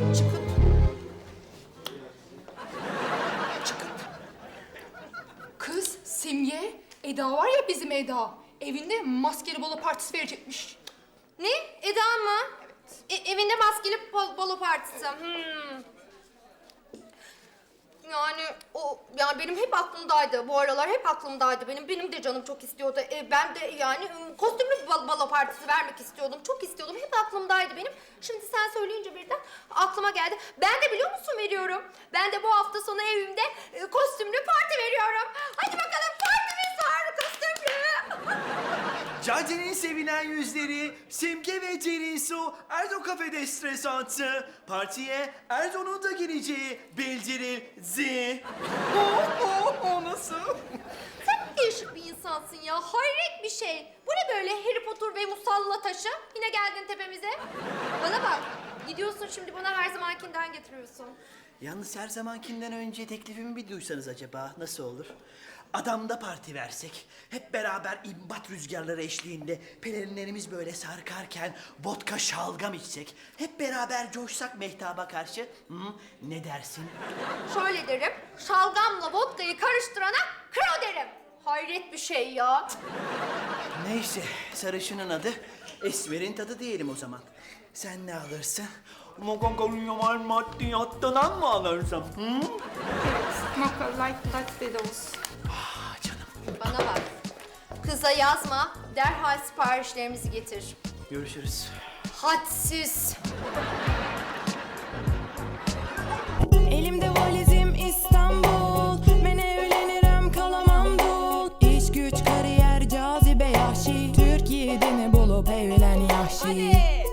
Çıkıp. Çıkıp. Kız Simge, Eda var ya bizim Eda. Evinde maskeli balo partisi verecekmiş. Ne? Eda mı? E- evinde maskeli bal- balo partisi. Hmm. Yani o yani benim hep aklımdaydı. Bu aralar hep aklımdaydı. Benim benim de canım çok istiyordu. E, ben de yani ım, kostümlü bir bal- balo partisi vermek istiyordum. Çok istiyordum. Hep aklımdaydı benim. Şimdi sen söyleyince birden aklıma geldi. Ben de biliyor musun veriyorum. Ben de bu hafta sonu evimde e, kostümlü parti veriyorum. Hadi bakalım partimiz var kostümlü. Caddenin sevilen yüzleri, Simge ve Cerisu, Erdo Kafede stresantı, partiye Erdo'nun da geleceği bildirildi. O nasıl? İnsansın ya. Hayret bir şey. Bu ne böyle Harry Potter ve Musalla taşı? Yine geldin tepemize. Bana bak. Gidiyorsun şimdi bana her zamankinden getiriyorsun. Yalnız her zamankinden önce teklifimi bir duysanız acaba nasıl olur? Adamda parti versek, hep beraber imbat rüzgarları eşliğinde pelerinlerimiz böyle sarkarken vodka şalgam içsek, hep beraber coşsak mehtaba karşı, hı, ne dersin? Şöyle derim. Şalgamla vodkayı karıştırana kro derim. Hayret bir şey ya. Neyse, sarışının adı Esmer'in tadı diyelim o zaman. Sen ne alırsın? Makarnayı maddiyattan mı alırsam? Hı? Makarnayı tatlıda olsun. Ah canım. Bana bak. Kıza yazma. Derhal siparişlerimizi getir. Görüşürüz. Hadsiz. Elimde var. Yiğidini bulup evlen yahşi Hadi.